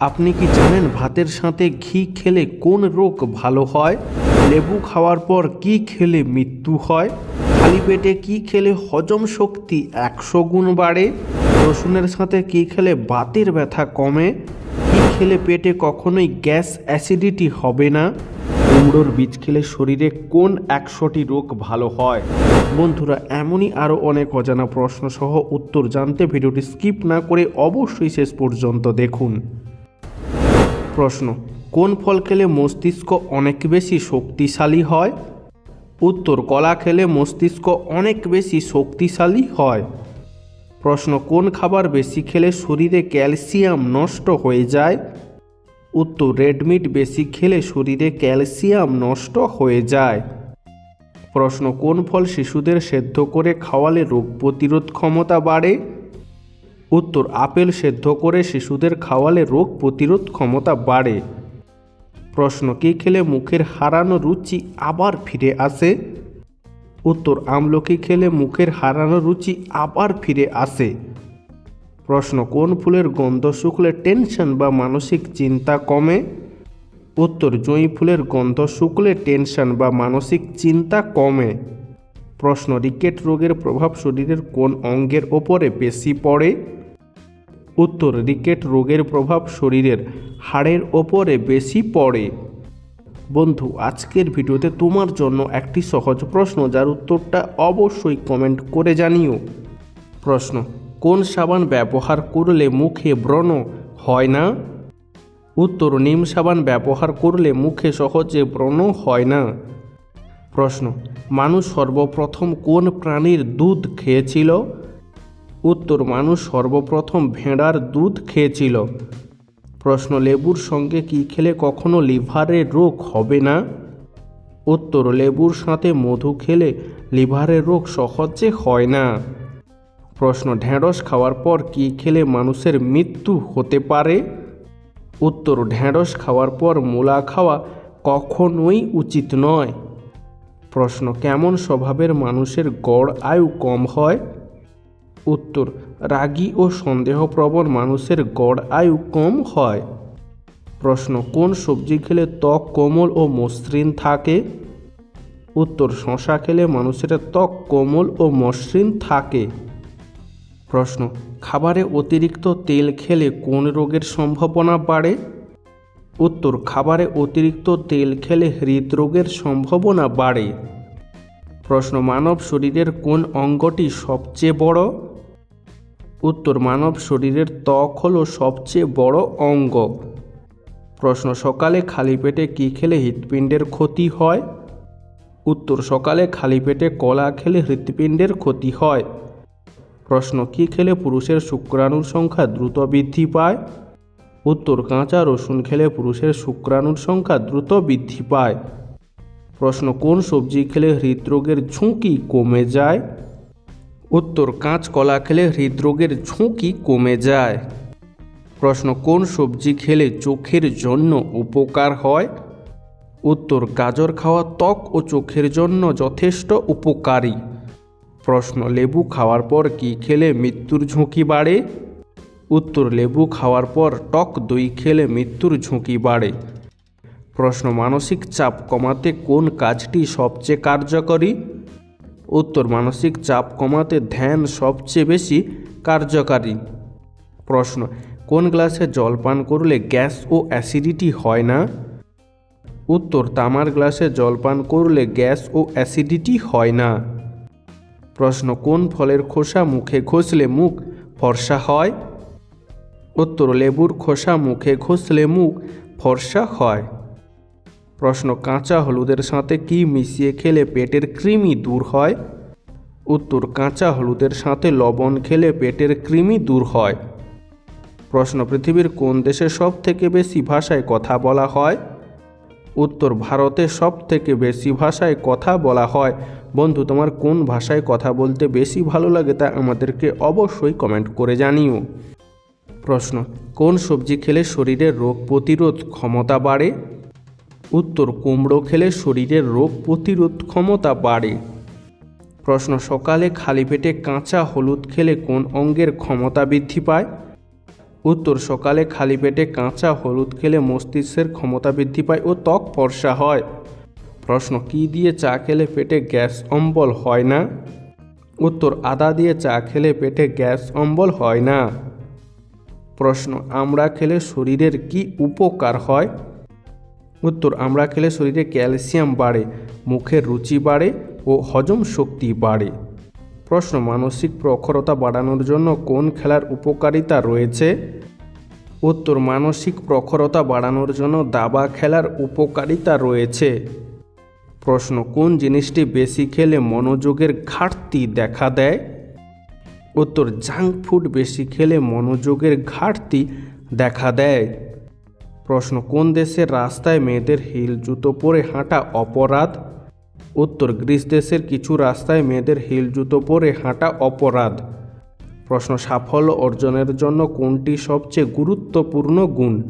আপনি কি জানেন ভাতের সাথে ঘি খেলে কোন রোগ ভালো হয়? লেবু খাওয়ার পর কি খেলে মৃত্যু হয়? খালি পেটে কি খেলে হজম শক্তি একশো গুণ বাড়ে? রসুনের সাথে কি খেলে বাতের ব্যথা কমে? কি খেলে পেটে কখনোই গ্যাস অ্যাসিডিটি হবে না? কুমড়োর বীজ খেলে শরীরে কোন একশোটি রোগ ভালো হয়? বন্ধুরা, এমনই আরও অনেক অজানা প্রশ্ন সহ উত্তর জানতে ভিডিওটি স্কিপ না করে অবশ্যই শেষ পর্যন্ত দেখুন। প্রশ্ন, কোন ফল খেলে মস্তিষ্ক অনেক বেশি শক্তিশালী হয়? উত্তর, কলা খেলে মস্তিষ্ক অনেক বেশি শক্তিশালী হয়। প্রশ্ন, কোন খাবার বেশি খেলে শরীরে ক্যালসিয়াম নষ্ট হয়ে যায়? উত্তর রেডমিট বেশি খেলে শরীরে ক্যালসিয়াম নষ্ট হয়ে যায়। প্রশ্ন, কোন ফল শিশুদের সেদ্ধ করে খাওয়ালে রোগ প্রতিরোধ ক্ষমতা বাড়ে? উত্তর, আপেল সেদ্ধ করে শিশুদের খাওয়ালে রোগ প্রতিরোধ ক্ষমতা বাড়ে। প্রশ্ন, কী খেলে মুখের হারানো রুচি আবার ফিরে আসে? উত্তর আমলকি খেলে মুখের হারানো রুচি আবার ফিরে আসে। প্রশ্ন, কোন ফুলের গন্ধ শুকলে টেনশন বা মানসিক চিন্তা কমে? উত্তর জুঁই ফুলের গন্ধ শুকলে টেনশন বা মানসিক চিন্তা কমে। প্রশ্ন, রিকেট রোগের প্রভাব শরীরের কোন অঙ্গের ওপরে বেশি পড়ে? উত্তর, রিকেট রোগের প্রভাব শরীরের হাড়ের ওপরে বেশি পড়ে। বন্ধু, আজকের ভিডিওতে তোমার জন্য একটি সহজ প্রশ্ন, যার উত্তরটা অবশ্যই কমেন্ট করে জানিও। প্রশ্ন, কোন সাবান ব্যবহার করলে মুখে ব্রণ হয় না? উত্তর, নিম সাবান ব্যবহার করলে মুখে সহজে ব্রণ হয় না। প্রশ্ন, মানুষ সর্বপ্রথম কোন প্রাণীর দুধ খেয়েছিল? উত্তর, মানুষ সর্বপ্রথম ভেড়ার দুধ খেয়েছিল। প্রশ্ন, লেবুর সঙ্গে কি খেলে কখনো লিভারের রোগ হবে না? উত্তর, লেবুর সাথে মধু খেলে লিভারের রোগ সহজে হয় না। প্রশ্ন, ঢেঁড়স খাওয়ার পর কি খেলে মানুষের মৃত্যু হতে পারে? উত্তর, ঢেঁড়স খাওয়ার পর মূলা খাওয়া কখনোই উচিত নয়। প্রশ্ন, কেমন স্বভাবের মানুষের গড় আয়ু কম হয়? উত্তর, রাগী ও সন্দেহপ্রবণ মানুষের গড় আয়ু কম হয়। প্রশ্ন, কোন সবজি খেলে ত্বক কোমল ও মসৃণ থাকে? উত্তর, শশা খেলে মানুষের ত্বক কোমল ও মসৃণ থাকে। প্রশ্ন, খাবারে অতিরিক্ত তেল খেলে কোন রোগের সম্ভাবনা বাড়ে? উত্তর, খাবারে অতিরিক্ত তেল খেলে হৃদরোগের সম্ভাবনা বাড়ে। প্রশ্ন, মানব শরীরের কোন অঙ্গটি সবচেয়ে বড়? উত্তর, মানব শরীরের ত্বক হলো সবচেয়ে বড় অঙ্গ। প্রশ্ন, সকালে খালি পেটে কী খেলে হৃৎপিণ্ডের ক্ষতি হয়? উত্তর, সকালে খালি পেটে কলা খেলে হৃৎপিণ্ডের ক্ষতি হয়। প্রশ্ন, কী খেলে পুরুষের শুক্রাণুর সংখ্যা দ্রুত বৃদ্ধি পায়? উত্তর, কাঁচা রসুন খেলে পুরুষের শুক্রাণুর সংখ্যা দ্রুত বৃদ্ধি পায়। প্রশ্ন, কোন সবজি খেলে হৃদরোগের ঝুঁকি কমে যায়? উত্তর কাঁচকলা খেলে হৃদরোগের ঝুঁকি কমে যায়। প্রশ্ন, কোন সবজি খেলে চোখের জন্য উপকার হয়? উত্তর, গাজর খাওয়া ত্বক ও চোখের জন্য যথেষ্ট উপকারী। প্রশ্ন, লেবু খাওয়ার পর কি খেলে মৃত্যুর ঝুঁকি বাড়ে? উত্তর, লেবু খাওয়ার পর টক দই খেলে মৃত্যুর ঝুঁকি বাড়ে। প্রশ্ন, মানসিক চাপ কমাতে কোন কাজটি সবচেয়ে কার্যকরী? উত্তর মানসিক চাপ কমাতে ধ্যান সবচেয়ে বেশি কার্যকারী। প্রশ্ন, কোন গ্লাসে জল পান করলে গ্যাস ও অ্যাসিডিটি হয় না? উত্তর, তামার গ্লাসে জল পান করলে গ্যাস ও অ্যাসিডিটি হয় না। প্রশ্ন, কোন ফলের খোসা মুখে ঘষলে মুখ ফর্সা হয়? উত্তর, লেবুর খোসা মুখে ঘষলে মুখ ফর্সা হয়। প্রশ্ন, কাঁচা হলুদের সাথে কি মিশিয়ে খেলে পেটের কৃমি দূর হয়? উত্তর, কাঁচা হলুদের সাথে লবণ খেলে পেটের কৃমি দূর হয়। প্রশ্ন, পৃথিবীর কোন দেশে সব থেকে বেশি ভাষায় কথা বলা হয়? উত্তর, ভারতে সব থেকে বেশি ভাষায় কথা বলা হয়। বন্ধু, তোমার কোন ভাষায় কথা বলতে বেশি ভালো লাগে তা আমাদেরকে অবশ্যই কমেন্ট করে জানিও। প্রশ্ন, কোন সবজি খেলে শরীরের রোগ প্রতিরোধ ক্ষমতা বাড়ে? উত্তর কুমড়ো খেলে শরীরের রোগ প্রতিরোধ ক্ষমতা বাড়ে। প্রশ্ন, সকালে খালি পেটে কাঁচা হলুদ খেলে কোন অঙ্গের ক্ষমতা বৃদ্ধি পায়? উত্তর, সকালে খালি পেটে কাঁচা হলুদ খেলে মস্তিষ্কের ক্ষমতা বৃদ্ধি পায় ও ত্বক ফর্সা হয়। প্রশ্ন, কি দিয়ে চা খেলে পেটে গ্যাস অম্বল হয় না? উত্তর, আদা দিয়ে চা খেলে পেটে গ্যাস অম্বল হয় না। প্রশ্ন আমরা খেলে শরীরের কি উপকার হয়? উত্তর, আমরা খেলে শরীরে ক্যালসিয়াম বাড়ে মুখের রুচি বাড়ে ও হজম শক্তি বাড়ে। প্রশ্ন, মানসিক প্রখরতা বাড়ানোর জন্য কোন খেলার উপকারিতা রয়েছে? উত্তর, মানসিক প্রখরতা বাড়ানোর জন্য দাবা খেলার উপকারিতা রয়েছে। প্রশ্ন, কোন জিনিসটি বেশি খেলে মনোযোগের ঘাটতি দেখা দেয়? উত্তর, জাঙ্ক ফুড বেশি খেলে মনোযোগের ঘাটতি দেখা দেয়। প্রশ্ন, কোন দেশের রাস্তায় মেয়েদের হিল জুতো পরে হাঁটা অপরাধ? উত্তর, গ্রিস দেশের কিছু রাস্তায় মেয়েদের হিল জুতো পরে হাঁটা অপরাধ। প্রশ্ন, সাফল্য অর্জনের জন্য কোনটি সবচেয়ে গুরুত্বপূর্ণ গুণ?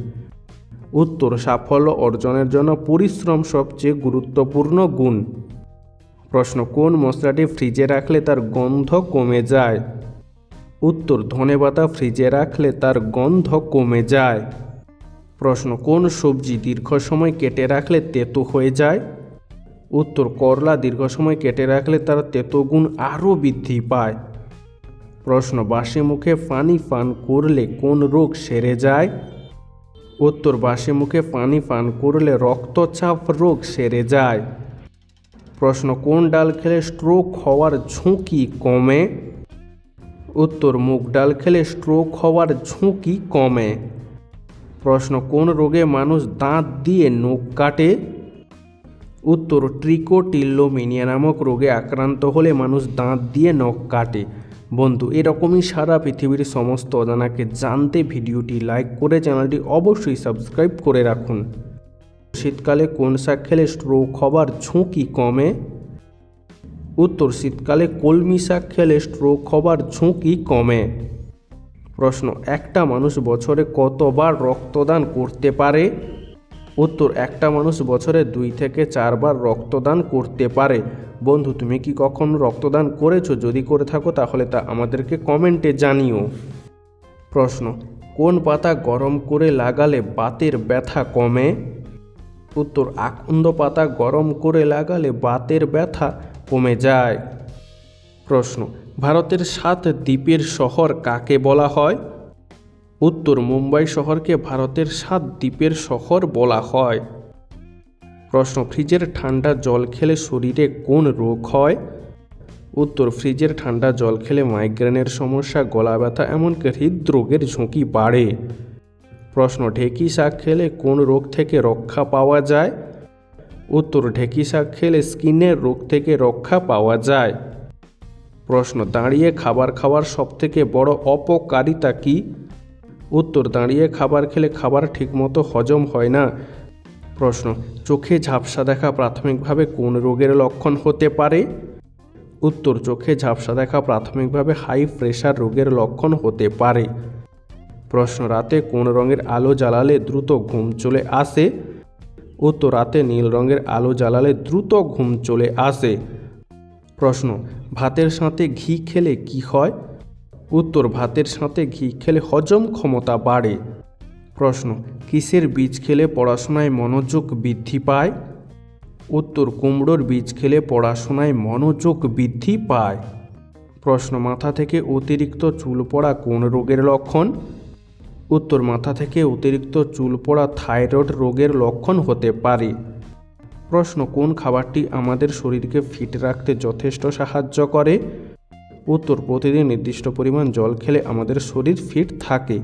উত্তর, সাফল্য অর্জনের জন্য পরিশ্রম সবচেয়ে গুরুত্বপূর্ণ গুণ। প্রশ্ন, কোন মশলাটি ফ্রিজে রাখলে তার গন্ধ কমে যায়? উত্তর, ধনেপাতা ফ্রিজে রাখলে তার গন্ধ কমে যায়। প্রশ্ন, কোন সবজি দীর্ঘ সময় কেটে রাখলে তেতো হয়ে যায়? উত্তর, করলা দীর্ঘ সময় কেটে রাখলে তার তেতো গুণ আরও বৃদ্ধি পায়। প্রশ্ন, বাসি মুখে পানি পান করলে কোন রোগ সেরে যায়? উত্তর, বাসি মুখে পানি পান করলে রক্তচাপ রোগ সেরে যায়। প্রশ্ন, কোন ডাল খেলে স্ট্রোক হওয়ার ঝুঁকি কমে? উত্তর, মুগ ডাল খেলে স্ট্রোক হওয়ার ঝুঁকি কমে। প্রশ্ন, কোন রোগে মানুষ দাঁত দিয়ে নখ কাটে? উত্তর ট্রিকোটিল্লোমিনিয়া নামক রোগে আক্রান্ত হলে মানুষ দাঁত দিয়ে নখ কাটে। বন্ধু, এরকমই সারা পৃথিবীর সমস্ত অজানাকে জানতে ভিডিওটি লাইক করে চ্যানেলটি অবশ্যই সাবস্ক্রাইব করে রাখুন। শীতকালে কোন শাক খেলে স্ট্রোক হবার ঝুঁকি কমে? উত্তর, শীতকালে কলমি শাক খেলে স্ট্রোক হবার ঝুঁকি কমে। প্রশ্ন, একটা মানুষ বছরে কতবার রক্তদান করতে পারে? উত্তর, একটা মানুষ বছরে দুই থেকে চারবার রক্তদান করতে পারে। বন্ধু, তুমি কি কখন রক্তদান করেছ? যদি করে থাকো, তাহলে তা আমাদেরকে কমেন্টে জানিও। প্রশ্ন, কোন পাতা গরম করে লাগালে বাতের ব্যথা কমে? উত্তর, আকন্দ পাতা গরম করে লাগালে বাতের ব্যথা কমে যায়। প্রশ্ন ভারতের সাত দ্বীপের শহর কাকে বলা হয়? উত্তর মুম্বাই শহরকে ভারতের সাত দ্বীপের শহর বলা হয়। প্রশ্ন, ফ্রিজের ঠান্ডা জল খেলে শরীরে কোন রোগ হয়? উত্তর, ফ্রিজের ঠান্ডা জল খেলে মাইগ্রেনের সমস্যা, গলা ব্যথা, এমনকি হৃদরোগের ঝুঁকি বাড়ে। প্রশ্ন, ঢেকি শাক খেলে কোন রোগ থেকে রক্ষা পাওয়া যায়? উত্তর, ঢেকি শাক খেলে স্কিনের রোগ থেকে রক্ষা পাওয়া যায়। প্রশ্ন, দাঁড়িয়ে খাবার খাওয়ার সবথেকে বড় অপকারিতা কি? উত্তর, দাঁড়িয়ে খাবার খেলে খাবার ঠিকমতো হজম হয় না। প্রশ্ন, চোখে ঝাপসা দেখা প্রাথমিকভাবে কোন রোগের লক্ষণ হতে পারে? উত্তর, চোখে ঝাপসা দেখা প্রাথমিকভাবে হাই প্রেশার রোগের লক্ষণ হতে পারে। প্রশ্ন, রাতে কোন রঙের আলো জ্বালালে দ্রুত ঘুম চলে আসে? উত্তর, রাতে নীল রঙের আলো জ্বালালে দ্রুত ঘুম চলে আসে। প্রশ্ন ভাতের সাথে ঘি খেলে কি হয়? উত্তর, ভাতের সাথে ঘি খেলে হজম ক্ষমতা বাড়ে। প্রশ্ন, কিসের বীজ খেলে পড়াশোনায় মনোযোগ বৃদ্ধি পায়? উত্তর, কুমড়োর বীজ খেলে পড়াশোনায় মনোযোগ বৃদ্ধি পায়। প্রশ্ন, মাথা থেকে অতিরিক্ত চুল পড়া কোন রোগের লক্ষণ? উত্তর, মাথা থেকে অতিরিক্ত চুল পড়া থাইরয়েড রোগের লক্ষণ হতে পারে। প্রশ্ন, কোন খাবারটি আমাদের শরীরকে ফিট রাখতে যথেষ্ট সাহায্য করে? উত্তর, প্রতিদিন নির্দিষ্ট পরিমাণ জল খেলে আমাদের শরীর ফিট থাকে।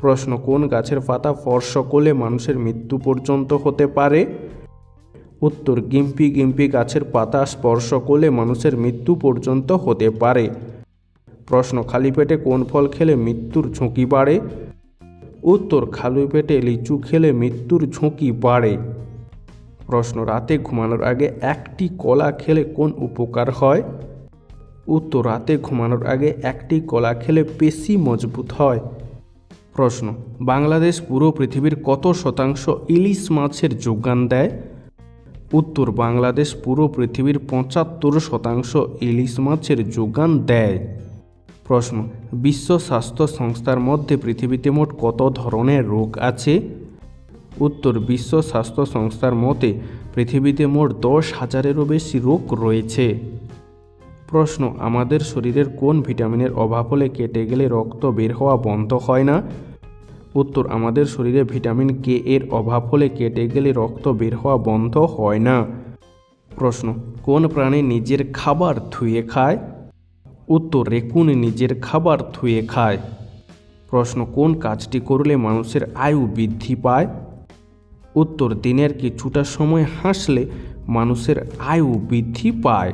প্রশ্ন, কোন গাছের পাতা স্পর্শ করলে মানুষের মৃত্যু পর্যন্ত হতে পারে? উত্তর, গিম্পি গিম্পি গাছের পাতা স্পর্শ করলে মানুষের মৃত্যু পর্যন্ত হতে পারে। প্রশ্ন, খালি পেটে কোন ফল খেলে মৃত্যুর ঝুঁকি বাড়ে? উত্তর, খালি পেটে লিচু খেলে মৃত্যুর ঝুঁকি বাড়ে। প্রশ্ন, রাতে ঘুমানোর আগে একটি কলা খেলে কোন উপকার হয়? উত্তর, রাতে ঘুমানোর আগে একটি কলা খেলে পেশি মজবুত হয়। প্রশ্ন, বাংলাদেশ পুরো পৃথিবীর কত শতাংশ ইলিশ মাছের যোগান দেয়? উত্তর, বাংলাদেশ পুরো পৃথিবীর পঁচাত্তর শতাংশ ইলিশ মাছের যোগান দেয়। প্রশ্ন, বিশ্ব স্বাস্থ্য সংস্থার মধ্যে পৃথিবীতে মোট কত ধরনের রোগ আছে? উত্তর বিশ্ব স্বাস্থ্য সংস্থার মতে, পৃথিবীতে মোট দশ হাজারেরও বেশি রোগ রয়েছে। প্রশ্ন, আমাদের শরীরের কোন ভিটামিনের অভাব হলে কেটে গেলে রক্ত বের হওয়া বন্ধ হয় না? উত্তর, আমাদের শরীরে ভিটামিন কে এর অভাব হলে কেটে গেলে রক্ত বের হওয়া বন্ধ হয় না। প্রশ্ন, কোন প্রাণী নিজের খাবার ধুয়ে খায়? উত্তর, রেকুন নিজের খাবার ধুয়ে খায়। প্রশ্ন, কোন কাজটি করলে মানুষের আয়ু বৃদ্ধি পায়? উত্তর দিনের কিছুটা সময় হাসলে মানুষের আয়ু বৃদ্ধি পায়।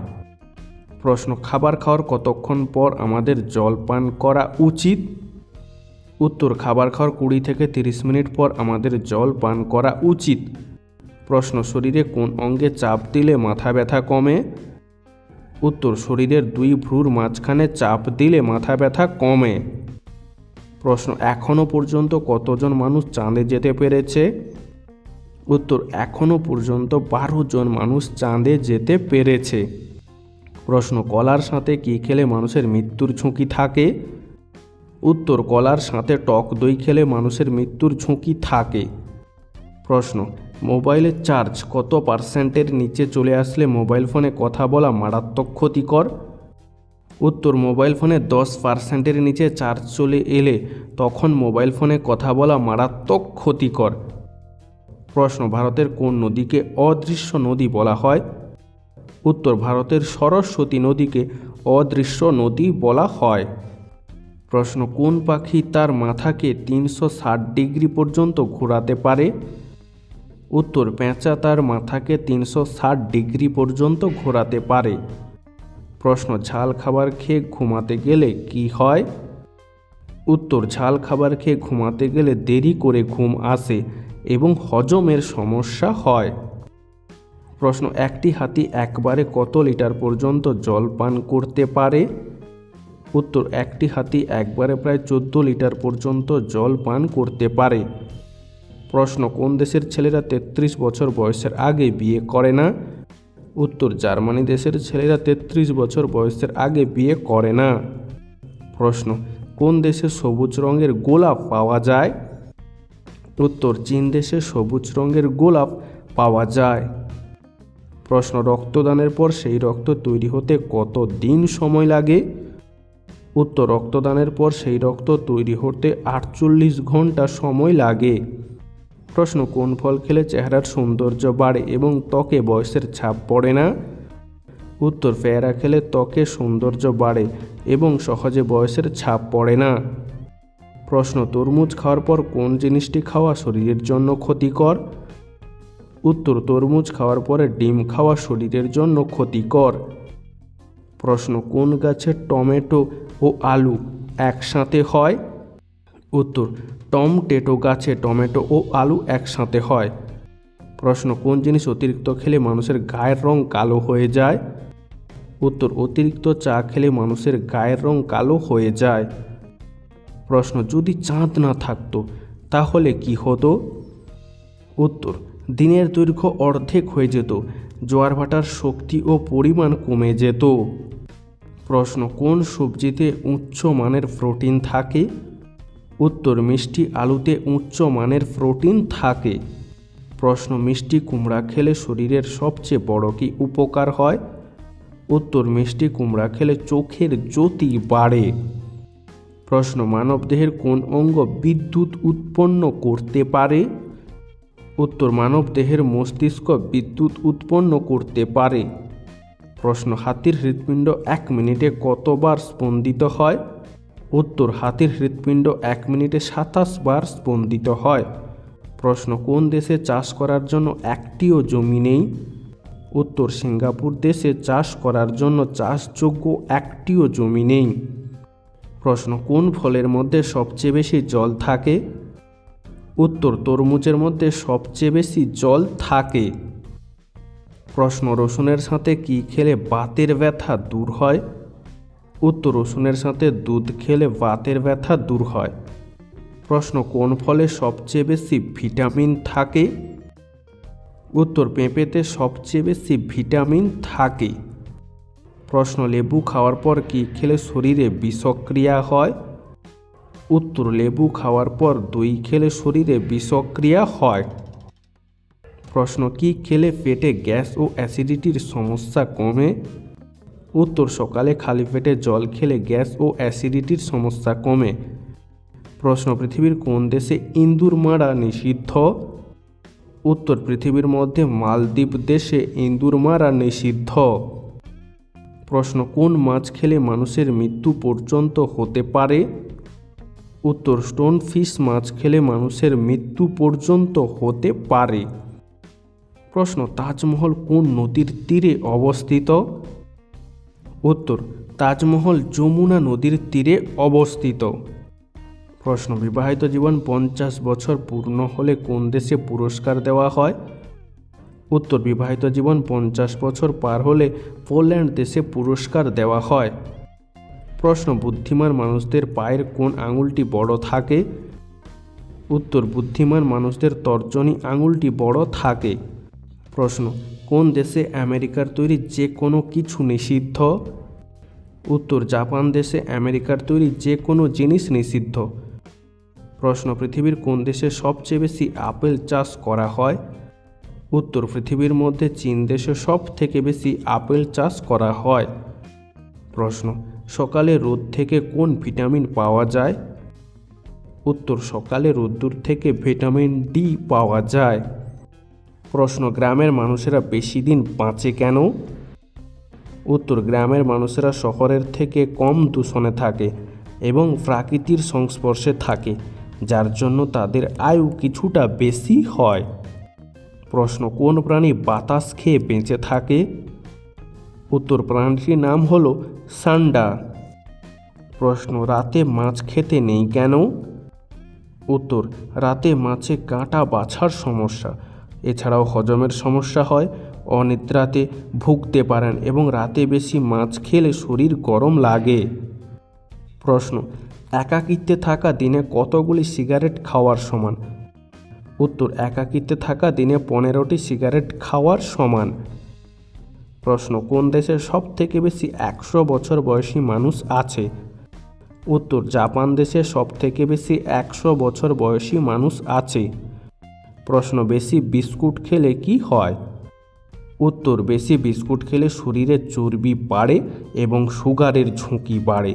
প্রশ্ন, খাবার খাওয়ার কতক্ষণ পর আমাদের জল পান করা উচিত? উত্তর, খাবার খাওয়ার কুড়ি থেকে তিরিশ মিনিট পর আমাদের জল পান করা উচিত। প্রশ্ন, শরীরে কোন অঙ্গে চাপ দিলে মাথা ব্যথা কমে? উত্তর, শরীরের দুই ভ্রুর মাঝখানে চাপ দিলে মাথা ব্যথা কমে। প্রশ্ন এখনও পর্যন্ত কতজন মানুষ চাঁদে যেতে পেরেছে? উত্তর এখনও পর্যন্ত বারো জন মানুষ চাঁদে যেতে পেরেছে। প্রশ্ন, কলার সাথে কী খেলে মানুষের মৃত্যুর ঝুঁকি থাকে? উত্তর, কলার সাথে টক দই খেলে মানুষের মৃত্যুর ঝুঁকি থাকে। প্রশ্ন মোবাইলের চার্জ কত পার্সেন্টের নিচে চলে আসলে মোবাইল ফোনে কথা বলা মারাত্মক ক্ষতিকর? উত্তর, মোবাইল ফোনে দশ পার্সেন্টের নিচে চার্জ চলে এলে তখন মোবাইল ফোনে কথা বলা মারাত্মক ক্ষতিকর। প্রশ্ন, ভারতের কোন নদীকে অদৃশ্য নদী বলা হয়? উত্তর, ভারতের সরস্বতী নদীকে অদৃশ্য নদী বলা হয়। প্রশ্ন, কোন পাখি তার মাথাকে তিনশো ষাট ডিগ্রি পর্যন্ত ঘোরাতে পারে? উত্তর, পেঁচা তার মাথাকে তিনশো ষাট ডিগ্রি পর্যন্ত ঘোরাতে পারে। প্রশ্ন, ঝাল খাবার খেয়ে ঘুমাতে গেলে কি হয়? উত্তর, ঝাল খাবার খেয়ে ঘুমাতে গেলে দেরি করে ঘুম আসে। এবং হজমের সমস্যা হয়। প্রশ্ন, একটি হাতি একবারে কত লিটার পর্যন্ত জল পান করতে পারে? উত্তর, একটি হাতি একবারে প্রায় চোদ্দ লিটার পর্যন্ত জল পান করতে পারে। প্রশ্ন, কোন দেশের ছেলেরা তেত্রিশ বছর বয়সের আগে বিয়ে করে না? উত্তর, জার্মানি দেশের ছেলেরা তেত্রিশ বছর বয়সের আগে বিয়ে করে না। প্রশ্ন, কোন দেশে সবুজ রঙের গোলাপ পাওয়া যায়? উত্তর চীন দেশে সবুজ রঙের গোলাপ পাওয়া যায়। প্রশ্ন, রক্তদানের পর সেই রক্ত তৈরি হতে কত দিন সময় লাগে? উত্তর, রক্তদানের পর সেই রক্ত তৈরি হতে আটচল্লিশ ঘণ্টা সময় লাগে। প্রশ্ন, কোন ফল খেলে চেহারার সৌন্দর্য বাড়ে এবং ত্বকে বয়সের ছাপ পড়ে না? উত্তর, পেয়ারা খেলে ত্বকে সৌন্দর্য বাড়ে এবং সহজে বয়সের ছাপ পড়ে না। প্রশ্ন, তরমুজ খাওয়ার পর কোন জিনিসটি খাওয়া শরীরের জন্য ক্ষতিকর? উত্তর, তরমুজ খাওয়ার পরে ডিম খাওয়া শরীরের জন্য ক্ষতিকর। প্রশ্ন, কোন গাছের টমেটো ও আলু একসাথে হয়? উত্তর টমটেটো গাছে টমেটো ও আলু একসাথে হয়। প্রশ্ন, কোন জিনিস অতিরিক্ত খেলে মানুষের গায়ের রং কালো হয়ে যায়? উত্তর, অতিরিক্ত চা খেলে মানুষের গায়ের রং কালো হয়ে যায়। প্রশ্ন যদি চাঁদ না থাকতো, তাহলে কি হতো? উত্তর, দিনের দৈর্ঘ্য অর্ধেক হয়ে যেত, জোয়ার ভাটার শক্তি ও পরিমাণ কমে যেত। প্রশ্ন, কোন সবজিতে উচ্চ মানের প্রোটিন থাকে? উত্তর, মিষ্টি আলুতে উচ্চ মানের প্রোটিন থাকে। প্রশ্ন, মিষ্টি কুমড়া খেলে শরীরের সবচেয়ে বড় কি উপকার হয়? উত্তর, মিষ্টি কুমড়া খেলে চোখের জ্যোতি বাড়ে। প্রশ্ন, মানবদেহের কোন অঙ্গ বিদ্যুৎ উৎপন্ন করতে পারে? উত্তর, মানবদেহের মস্তিষ্ক বিদ্যুৎ উৎপন্ন করতে পারে। প্রশ্ন, হাতির হৃৎপিণ্ড এক মিনিটে কতবার স্পন্দিত হয়? উত্তর, হাতির হৃৎপিণ্ড এক মিনিটে সাতাশ বার স্পন্দিত হয়। প্রশ্ন, কোন দেশে চাষ করার জন্য একটিও জমি নেই? উত্তর, সিঙ্গাপুর দেশে চাষ করার জন্য চাষযোগ্য একটিও জমি নেই। প্রশ্ন, কোন ফলের মধ্যে সবচেয়ে বেশি জল থাকে? উত্তর, তরমুজের মধ্যে সবচেয়ে বেশি জল থাকে। প্রশ্ন, রসুনের সাথে কি খেলে বাতের ব্যথা দূর হয়? উত্তর, রসুনের সাথে দুধ খেলে বাতের ব্যথা দূর হয়। প্রশ্ন, কোন ফলে সবচেয়ে বেশি ভিটামিন থাকে? উত্তর, পেঁপেতে সবচেয়ে বেশি ভিটামিন থাকে। প্রশ্ন, লেবু খাওয়ার পর কি খেলে শরীরে বিষক্রিয়া হয়? উত্তর, লেবু খাওয়ার পর দই খেলে শরীরে বিষক্রিয়া হয়। প্রশ্ন, কি খেলে পেটে গ্যাস ও অ্যাসিডিটির সমস্যা কমে? উত্তর, সকালে খালি পেটে জল খেলে গ্যাস ও অ্যাসিডিটির সমস্যা কমে। প্রশ্ন, পৃথিবীর কোন দেশে ইন্দুর মারা নিষিদ্ধ? উত্তর, পৃথিবীর মধ্যে মালদ্বীপ দেশে ইঁদুর মারা নিষিদ্ধ। প্রশ্ন, কোন মাছ খেলে মানুষের মৃত্যু পর্যন্ত হতে পারে? উত্তর, স্টোন ফিশ মাছ খেলে মানুষের মৃত্যু পর্যন্ত হতে পারে। প্রশ্ন, তাজমহল কোন নদীর তীরে অবস্থিত? উত্তর, তাজমহল যমুনা নদীর তীরে অবস্থিত। প্রশ্ন, বিবাহিত জীবন পঞ্চাশ বছর পূর্ণ হলে কোন দেশে পুরস্কার দেওয়া হয়? উত্তর বিবাহিত জীবন পঞ্চাশ বছর পার হলে পোল্যান্ড দেশে পুরস্কার দেওয়া হয়। প্রশ্ন, বুদ্ধিমান মানুষদের পায়ের কোন আঙুলটি বড় থাকে? উত্তর, বুদ্ধিমান মানুষদের তর্জনী আঙুলটি বড় থাকে। প্রশ্ন, কোন দেশে আমেরিকার তৈরি যে কোনো কিছু নিষিদ্ধ? উত্তর, জাপান দেশে আমেরিকার তৈরি যে কোনো জিনিস নিষিদ্ধ। প্রশ্ন, পৃথিবীর কোন দেশে সবচেয়ে বেশি আপেল চাষ করা হয়? উত্তর পৃথিবীর মধ্যে চীন দেশে সব থেকে বেশি আপেল চাষ করা হয়। প্রশ্ন, সকালে রোদ থেকে কোন ভিটামিন পাওয়া যায়? উত্তর, সকালে রোদ্দুর থেকে ভিটামিন ডি পাওয়া যায়। প্রশ্ন, গ্রামের মানুষেরা বেশি দিন বাঁচে কেন? উত্তর, গ্রামের মানুষেরা শহরের থেকে কম দূষণে থাকে এবং প্রাকৃতির সংস্পর্শে থাকে, যার জন্য তাদের আয়ু কিছুটা বেশি হয়। প্রশ্ন, কোন প্রাণী বাতাস খেয়ে বেঁচে থাকে? উত্তর, প্রাণীটির নাম হলো সান্ডা। প্রশ্ন, রাতে মাছ খেতে নেই কেন? উত্তর, রাতে মাছে কাঁটা বাছার সমস্যা। এছাড়াও হজমের সমস্যা হয়, অনিদ্রাতে ভুগতে পারেন এবং রাতে বেশি মাছ খেলে শরীর গরম লাগে। প্রশ্ন, একাকিত্বে থাকা দিনে কতগুলি সিগারেট খাওয়ার সমান? উত্তর, একাকিত্বে থাকা দিনে পনেরোটি সিগারেট খাওয়ার সমান। প্রশ্ন, কোন দেশে সব থেকে বেশি একশো বছর বয়সী মানুষ আছে? উত্তর, জাপান দেশে সব থেকে বেশি একশো বছর বয়সী মানুষ আছে। প্রশ্ন, বেশি বিস্কুট খেলে কি হয়? উত্তর, বেশি বিস্কুট খেলে শরীরে চর্বি বাড়ে এবং সুগারের ঝুঁকি বাড়ে।